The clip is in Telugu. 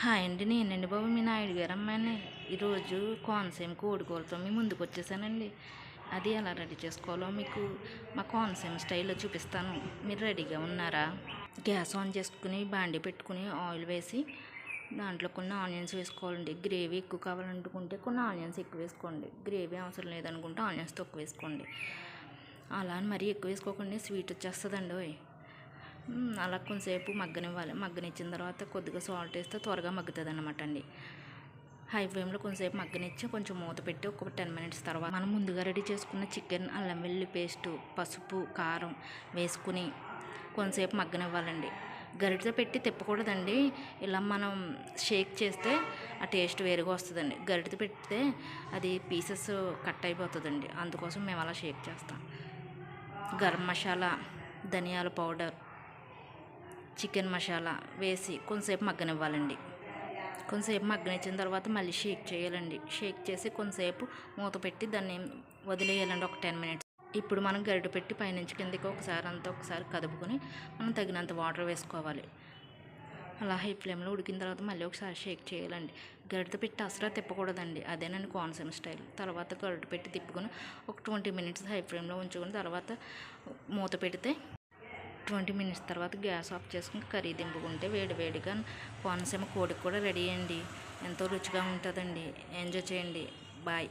హాయ్ అండి నేనండి బాబు. మీ నాయుడు గారు అమ్మాయిని ఈరోజు కోనసీమ కోడికూరతో మీ ముందుకు వచ్చేసానండి. అది ఎలా రెడీ చేసుకోవాలో మీకు మా కోనసీమ స్టైల్లో చూపిస్తాను. మీరు రెడీగా ఉన్నారా? గ్యాస్ ఆన్ చేసుకుని బాండి పెట్టుకుని ఆయిల్ వేసి దాంట్లో కొన్ని ఆనియన్స్ వేసుకోవాలండి. గ్రేవీ ఎక్కువ కావాలనుకుంటే కొన్ని ఆనియన్స్ ఎక్కువ వేసుకోండి. గ్రేవీ అవసరం లేదనుకుంటే ఆనియన్స్ తక్కువ వేసుకోండి. అలా అని మరీ ఎక్కువ వేసుకోకండి స్వీట్ వచ్చేస్తుందండి ఓయ్. అలా కొంచెంసేపు మగ్గనివ్వాలి. మగ్గనిచ్చిన తర్వాత కొద్దిగా సాల్ట్ వేస్తే త్వరగా మగ్గుతుంది అనమాట అండి హై ఫ్లేమ్లో కొంచెంసేపు మగ్గనిచ్చి కొంచెం మూత పెట్టి ఒక టెన్ మినిట్స్ తర్వాత మనం ముందుగా రెడీ చేసుకున్న చికెన్ అల్లం వెల్లుల్లి పేస్టు పసుపు కారం వేసుకుని కొంతసేపు మగ్గనివ్వాలండి. గరిటతో పెట్టి తిప్పకూడదండి. ఇలా మనం షేక్ చేస్తే ఆ టేస్ట్ వేరుగా వస్తుందండి. గరిటతో పెడితే అది పీసెస్ కట్ అయిపోతుందండి. అందుకోసం మేము అలా షేక్ చేస్తాం. గరం మసాలా ధనియాల పౌడర్ చికెన్ మసాలా వేసి కొంతసేపు మగ్గనివ్వాలండి. కొంతసేపు మగ్గనిచ్చిన తర్వాత మళ్ళీ షేక్ చేయాలండి. షేక్ చేసి కొంతసేపు మూత పెట్టి దాన్ని వదిలేయాలండి ఒక టెన్ మినిట్స్. ఇప్పుడు మనం గరిటె పెట్టి పైనుంచి కిందకి ఒకసారి అంతా ఒకసారి కదుపుకొని మనం తగినంత వాటర్ వేసుకోవాలి. అలా హై ఫ్లేమ్లో ఉడికిన తర్వాత మళ్ళీ ఒకసారి షేక్ చేయాలండి. గరిటె పెట్టి అసలు తిప్పకూడదండి. అదేనండి కోనసీమ స్టైల్. తర్వాత గరిటె పెట్టి తిప్పుకొని ఒక ట్వంటీ మినిట్స్ హై ఫ్లేమ్లో ఉంచుకొని తర్వాత మూత పెడితే ట్వంటీ మినిట్స్ తర్వాత గ్యాస్ ఆఫ్ చేసుకుని కర్రీ దింపుకుంటే వేడివేడిగా కోనసీమ కోడికి కూడా రెడీ అండి. ఎంతో రుచిగా ఉంటుందండి. ఎంజాయ్ చేయండి. బాయ్.